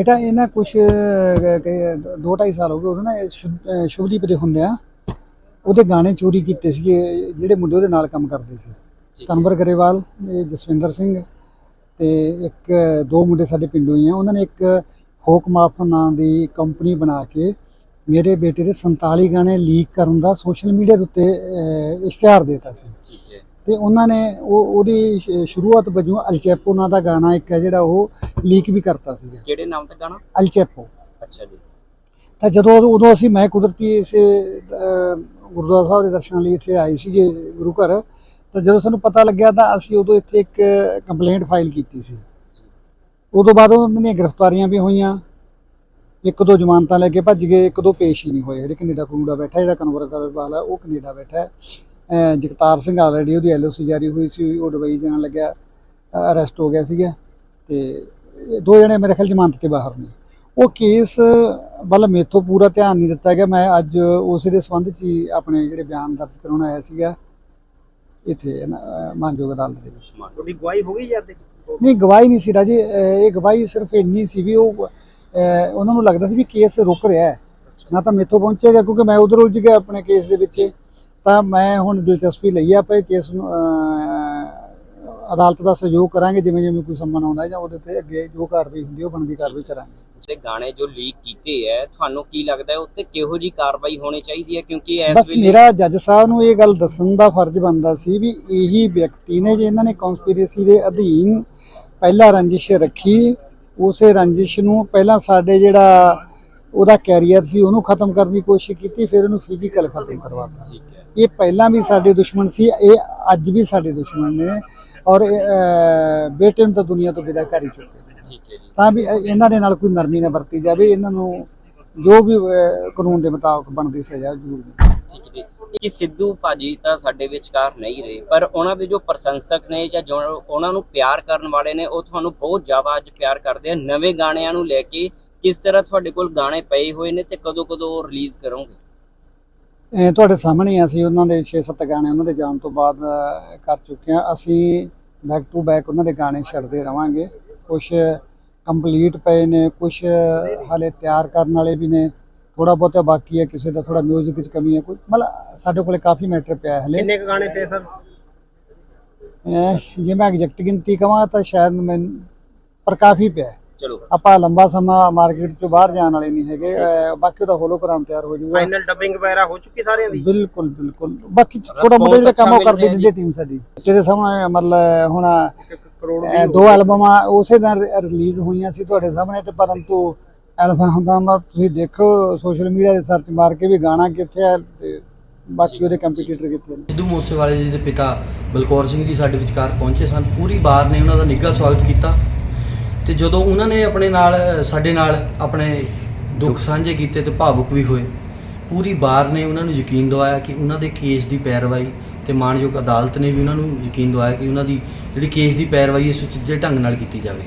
ਬੇਟਾ ਇਹ ਨਾ ਕੁਛ ਅਹ, ਕਿ ਦੋ ਢਾਈ ਸਾਲ ਹੋ ਗਏ ਉਹਦੇ ਨਾ ਸ਼ੁਭਦੀਪ ਦੇ ਹੁੰਦੇ ਆ ਉਹਦੇ ਗਾਣੇ ਚੋਰੀ ਕੀਤੇ ਸੀਗੇ ਜਿਹੜੇ ਮੁੰਡੇ ਉਹਦੇ ਨਾਲ ਕੰਮ ਕਰਦੇ ਸੀ। ਕਨਵਰ ਗਰੇਵਾਲ ਇਹ ਜਸਵਿੰਦਰ ਸਿੰਘ ਤੇ ਇੱਕ ਦੋ ਮੁੰਡੇ ਸਾਡੇ ਪਿੰਡੋਂ ਹੀ ਆ। ਉਹਨਾਂ ਨੇ ਇੱਕ ਫੋਕ ਮਾਫ ਨਾਂ ਦੀ ਕੰਪਨੀ ਬਣਾ ਕੇ ਮੇਰੇ ਬੇਟੇ ਦੇ 47 ਗਾਣੇ ਲੀਕ ਕਰਨ ਦਾ ਸੋਸ਼ਲ ਮੀਡੀਆ ਦੇ ਉੱਤੇ ਇਸ਼ਤਿਹਾਰ ਦਿੱਤਾ ਸੀ। ਤੇ ਉਹਨਾਂ ਨੇ ਉਹ ਉਹਦੀ ਸ਼ੁਰੂਆਤ ਵਜੋਂ ਅਲਚੈਪੋ ਨਾਂ ਦਾ ਗਾਣਾ ਇੱਕ ਹੈ ਜਿਹੜਾ ਉਹ ਲੀਕ ਵੀ ਕਰਤਾ ਸੀਗਾ। ਕਿਹੜੇ ਨਾਮ ਤੇ ਗਾਣਾ? ਅਲਚੈਪੋ ਅੱਛਾ ਜੀ। ਤਾਂ ਜਦੋਂ ਉਦੋਂ- ਅਸੀਂ ਮੈਂ ਕੁਦਰਤੀ ਇਸੇ ਗੁਰਦੁਆਰਾ ਸਾਹਿਬ ਦੇ ਦਰਸ਼ਨਾਂ ਲਈ ਇੱਥੇ ਆਏ ਸੀਗੇ ਗੁਰੂ ਘਰ ਤਾਂ ਜਦੋਂ ਸਾਨੂੰ ਪਤਾ ਲੱਗਿਆ ਤਾਂ ਅਸੀਂ ਉਦੋਂ ਇੱਥੇ ਇੱਕ ਕੰਪਲੇਂਟ ਫਾਈਲ ਕੀਤੀ ਸੀ। ਉਦੋਂ ਬਾਅਦ ਉਹਨਾਂ ਦੀਆਂ ਗ੍ਰਿਫਤਾਰੀਆਂ ਵੀ ਹੋਈਆਂ। ਇੱਕ ਦੋ ਜ਼ਮਾਨਤਾਂ ਲੈ ਕੇ ਭੱਜ ਗਏ ਇੱਕ ਦੋ ਪੇਸ਼ ਹੀ ਨਹੀਂ ਹੋਏ। ਜਿਹੜੇ ਕੈਨੇਡਾ ਕਨੂਡਾ ਬੈਠਾ ਜਿਹੜਾ ਕਨਵਰ ਕਰਵਾਲ ਹੈ ਉਹ ਕੈਨੇਡਾ ਬੈਠਾ। ਜਗਤਾਰ ਸਿੰਘ ਆਲਰੇਡੀ ਉਹਦੀ ਐਲਓਸੀ ਜਾਰੀ ਹੋਈ ਸੀ ਉਹ ਦੁਬਈ ਜਾਣ ਲੱਗਿਆ ਅਰੈਸਟ ਹੋ ਗਿਆ ਸੀਗਾ ਤੇ ਦੋ ਜਣੇ ਮੇਰੇ ਖਿਆਲ ਜ਼ਮਾਨਤ ਤੇ ਬਾਹਰ ਨੇ। ਉਹ ਕੇਸ ਵੱਲ ਮੇਥੋਂ ਪੂਰਾ ਧਿਆਨ ਨਹੀਂ ਦਿੱਤਾ ਗਿਆ। ਮੈਂ ਅੱਜ ਉਸੇ ਦੇ ਸੰਬੰਧ 'ਚ ਹੀ ਆਪਣੇ ਜਿਹੜੇ ਬਿਆਨ ਦਰਜ ਕਰਾਉਣ ਆਇਆ ਸੀਗਾ ਇੱਥੇ ਮਾਨਯੋਗ ਅਦਾਲਤ ਦੇ ਵਿੱਚ। ਤੁਹਾਡੀ ਗਵਾਹੀ ਹੋ ਗਈ ਜਾਂਦੇ ਨਹੀਂ ਗਵਾਹੀ ਨਹੀਂ ਸੀ ਰਾਜੇ। ਇਹ ਗਵਾਹੀ ਸਿਰਫ ਇੰਨੀ ਸੀ ਵੀ ਉਹ ਉਹਨਾਂ ਨੂੰ ਲੱਗਦਾ ਸੀ ਵੀ ਕੇਸ ਰੁਕ ਰਿਹਾ ਹੈ। ਨਾ ਤਾਂ ਮੇਥੋਂ ਪਹੁੰਚੇਗਾ ਕਿਉਂਕਿ ਮੈਂ ਉਧਰ ਉਲਝ ਗਿਆ ਆਪਣੇ ਕੇਸ ਦੇ ਵਿੱਚ। ਤਾਂ ਮੈਂ ਹੁਣ ਦਿਲਚਸਪੀ ਲਈ ਆ ਆਪਾਂ ਇਹ ਕੇਸ ਨੂੰ ਅਦਾਲਤ ਦਾ ਸਹਿਯੋਗ ਕਰਾਂਗੇ ਜਿਵੇਂ ਜਿਵੇਂ ਕੋਈ ਸੰਮਨ ਆਉਂਦਾ ਜਾਂ ਉਹਦੇ ਤੇ ਅੱਗੇ ਜੋ ਕਾਰਵਾਈ ਹੁੰਦੀ ਹੈ ਉਹ ਬਣਦੀ ਕਾਰਵਾਈ ਕਰਾਂਗੇ। ਤੇ ਗਾਣੇ ਜੋ ਲੀਕ ਕੀਤੇ ਹੈ ਤੁਹਾਨੂੰ ਕੀ ਲੱਗਦਾ ਹੈ ਉੱਤੇ ਕਿਹੋ ਜੀ ਕਾਰਵਾਈ ਹੋਣੀ ਚਾਹੀਦੀ ਹੈ? ਕਿਉਂਕਿ ਇਸ ਬਸ ਮੇਰਾ ਜੱਜ ਸਾਹਿਬ ਨੂੰ ਇਹ ਗੱਲ ਦੱਸਣ ਦਾ ਫਰਜ਼ ਬਣਦਾ ਸੀ ਵੀ ਇਹੀ ਵਿਅਕਤੀ ਨੇ ਜੇ ਇਹਨਾਂ ਨੇ ਕਨਸਪੀਰੇਸੀ ਦੇ ਅਧੀਨ ਪਹਿਲਾ ਰੰਜਿਸ਼ ਰੱਖੀ ਉਸੇ ਰੰਜਿਸ਼ ਨੂੰ ਪਹਿਲਾਂ ਸਾਡੇ ਜਿਹੜਾ ਉਹਦਾ ਕੈਰੀਅਰ ਸੀ ਉਹਨੂੰ ਖਤਮ ਕਰਨ ਦੀ ਕੋਸ਼ਿਸ਼ ਕੀਤੀ ਫਿਰ ਉਹਨੂੰ ਫਿਜ਼ੀਕਲ ਖਤਮ ਕਰਵਾਤਾ। ਇਹ ਪਹਿਲਾਂ ਵੀ ਸਾਡੇ ਦੁਸ਼ਮਣ ਸੀ ਇਹ ਅੱਜ ਵੀ ਸਾਡੇ ਦੁਸ਼ਮਣ ਨੇ ਔਰ ਬੇਟੇ ਨੂੰ ਤਾਂ ਦੁਨੀਆ ਤੋਂ ਵਿਦਾ ਕਰ ਹੀ ਚੁੱਕੇ। ਤਾਂ ਵੀ ਇਹ- ਇਹਨਾਂ ਦੇ ਨਾਲ ਕੋਈ ਨਰਮੀ ਨਾ ਵਰਤੀ ਜਾਵੇ ਇਹਨਾਂ ਨੂੰ ਜੋ ਵੀ ਕਾਨੂੰਨ ਦੇ ਮੁਤਾਬਕ ਬਣਦੀ ਸਜ਼ਾ ਜ਼ਰੂਰ ਜੀ। ਕਿ ਸਿੱਧੂ ਭਾਜੀ ਤਾਂ ਸਾਡੇ ਵਿਚਕਾਰ ਨਹੀਂ ਰਹੇ ਪਰ ਉਹਨਾਂ ਦੇ ਜੋ ਪ੍ਰਸ਼ੰਸਕ ਨੇ ਜਾਂ ਜੋ ਉਹਨਾਂ ਨੂੰ ਪਿਆਰ ਕਰਨ ਵਾਲੇ ਨੇ ਉਹ ਤੁਹਾਨੂੰ ਬਹੁਤ ਜ਼ਿਆਦਾ ਅੱਜ ਪਿਆਰ ਕਰਦੇ ਆ। ਨਵੇਂ ਗਾਣਿਆਂ ਨੂੰ ਲੈ ਕੇ ਕਿਸ ਤਰ੍ਹਾਂ ਤੁਹਾਡੇ ਕੋਲ ਗਾਣੇ ਪਏ ਹੋਏ ਨੇ ਤੇ ਕਦੋਂ ਕਦੋਂ ਰਿਲੀਜ਼ ਕਰੋਗੇ? ਇਹ ਤੁਹਾਡੇ ਸਾਹਮਣੇ ਅਸੀਂ ਉਹਨਾਂ ਦੇ 6-7 ਗਾਣੇ ਉਹਨਾਂ ਦੇ ਜਾਣ ਤੋਂ ਬਾਅਦ ਕਰ ਚੁੱਕੇ ਹਾਂ। ਅਸੀਂ ਬੈਕ ਟੂ ਬੈਕ ਉਹਨਾਂ ਦੇ ਗਾਣੇ ਛੱਡਦੇ ਰਵਾਂਗੇ। ਕੁਝ ਕੰਪਲੀਟ ਪਏ ਨੇ ਕੁਝ ਹਾਲੇ ਤਿਆਰ ਕਰਨ ਵਾਲੇ ਵੀ ਨੇ। ਥੋੜਾ ਬਹੁਤਾ ਬਾਕੀ ਹੈ ਕਿਸੇ ਦਾ ਥੋੜਾ 뮤직 ਵਿੱਚ ਕਮੀ ਹੈ ਕੋਈ ਮਤਲਬ ਸਾਡੇ ਕੋਲੇ ਕਾਫੀ ਮੈਟਰ ਪਿਆ ਹੈ ਹਲੇ। ਕਿੰਨੇ ਗਾਣੇ ਪਏ ਸਰ? ਜੇ ਮੈਂ ਐਗਜ਼ੈਕਟ ਗਿਣਤੀ ਕਵਾਂ ਤਾਂ ਸ਼ਾਇਦ ਮੈਂ ਪਰ ਕਾਫੀ ਪਿਆ। ਚਲੋ। ਆਪਾਂ ਲੰਬਾ ਸਮਾਂ ਮਾਰਕੀਟ ਤੋਂ ਬਾਹਰ ਜਾਣ ਵਾਲੇ ਨਹੀਂ ਹੈਗੇ। ਅਹ, ਬਾਕੀ ਉਹਦਾ ਹੋਲੋਗ੍ਰਾਮ ਤਿਆਰ ਹੋ ਜਾਊਗਾ। ਫਾਈਨਲ ਡਬਿੰਗ ਵਗੈਰਾ ਹੋ ਚੁੱਕੀ ਸਾਰਿਆਂ ਦੀ? ਬਿਲਕੁਲ ਬਿਲਕੁਲ। ਬਾਕੀ ਥੋੜਾ ਮੋਟਾ ਜਿਹੜਾ ਕੰਮ ਉਹ ਕਰਦੇ ਜਿੱਦੇ ਟੀਮ ਸਾਡੀ। ਤੇਰੇ ਸਾਹਮਣੇ ਮਤਲਬ ਹੁਣ ਇੱਕ ਕਰੋੜ ਇਹ ਦੋ ਐਲਬਮਾਂ ਉਸੇ ਦਿਨ ਰਿਲੀਜ਼ ਹੋਈਆਂ ਸੀ ਤੁਹਾਡੇ ਸਾਹਮਣੇ ਤੇ ਪਰੰਤੂ ਐਲਬਮਾਂ ਤੁਸੀਂ ਦੇਖੋ ਸੋਸ਼ਲ ਮੀਡੀਆ ਤੇ ਸਰਚ ਮਾਰ ਕੇ ਵੀ ਗਾਣਾ ਕਿੱਥੇ ਹੈ ਤੇ ਬਾਕੀ ਉਹਦੇ ਕੰਪੀਟੀਟਰ ਕਿੱਥੇ ਨੇ। ਸਿੱਧੂ ਮੂਸੇਵਾਲੇ ਜੀ ਦੇ ਪਿਤਾ ਬਲਕੌਰ ਸਿੰਘ ਜੀ ਸਾਡੇ ਵਿਚਕਾਰ ਪਹੁੰਚੇ ਸਨ। ਪੂਰੀ ਬਾਰ ਨੇ ਉਹਨਾਂ ਦਾ ਨਿੱਘਾ ਸਵਾਗਤ ਕੀਤਾ। ਤੇ ਜਦੋਂ ਉਹਨਾਂ ਨੇ ਆਪਣੇ ਨਾਲ ਸਾਡੇ ਨਾਲ ਆਪਣੇ ਦੁੱਖ ਸਾਂਝੇ ਕੀਤੇ ਤੇ ਭਾਵੁਕ ਵੀ ਹੋਏ ਪੂਰੀ ਬਾਰ ਨੇ ਉਹਨਾਂ ਨੂੰ ਯਕੀਨ ਦਿਵਾਇਆ ਕਿ ਉਹਨਾਂ ਦੇ ਕੇਸ ਦੀ ਪੈਰਵਾਈ ਤੇ ਮਾਣਯੋਗ ਅਦਾਲਤ ਨੇ ਵੀ ਉਹਨਾਂ ਨੂੰ ਯਕੀਨ ਦਿਵਾਇਆ ਕਿ ਉਹਨਾਂ ਦੀ ਜਿਹੜੀ ਕੇਸ ਦੀ ਪੈਰਵਾਈ ਹੈ ਸੁਚੱਜੇ ਢੰਗ ਨਾਲ ਕੀਤੀ ਜਾਵੇ